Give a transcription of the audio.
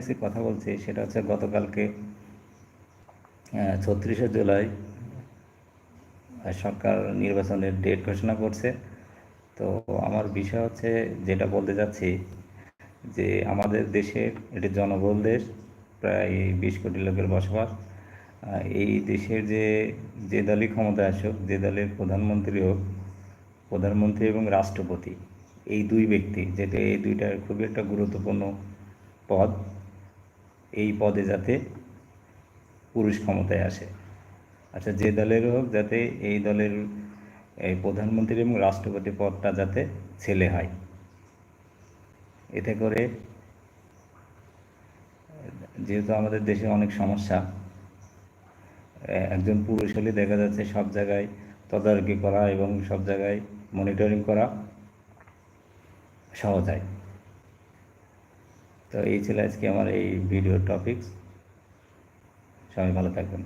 আজকে কথা বলছি, সেটা হচ্ছে গতকালকে ছত্রিশে জুলাই সরকার নির্বাচনের ডেট ঘোষণা করছে। তো আমার বিষয় হচ্ছে যেটা বলতে যাচ্ছি যে আমাদের দেশে এটি জনবহুল দেশ, প্রায় বিশ কোটি লোকের বসবাস। এই দেশের যে যে দলই ক্ষমতায় আসুক, যে দলের প্রধানমন্ত্রী হোক, প্রধানমন্ত্রী এবং রাষ্ট্রপতি, এই দুই ব্যক্তি, যেটা এই দুইটার খুবই একটা গুরুত্বপূর্ণ পদ। এই পদে যাতে পুরুষ ক্ষমতায় আসে। আচ্ছা যে দলের হোক, যাতে এই দলের, এই প্রধানমন্ত্রী এবং রাষ্ট্রপতি পদটা যাতে ছেলে হয়। এতে করে যেহেতু আমাদের দেশে অনেক সমস্যা একজন পুরুষ হলে দেখা যাচ্ছে সব জায়গায় তদারকি করা এবং সব জায়গায় মনিটরিং করা সহজ হয়। তো এই ছিল আজকে আমার এই ভিডিও টপিকস সবাই ভালো থাকবেন।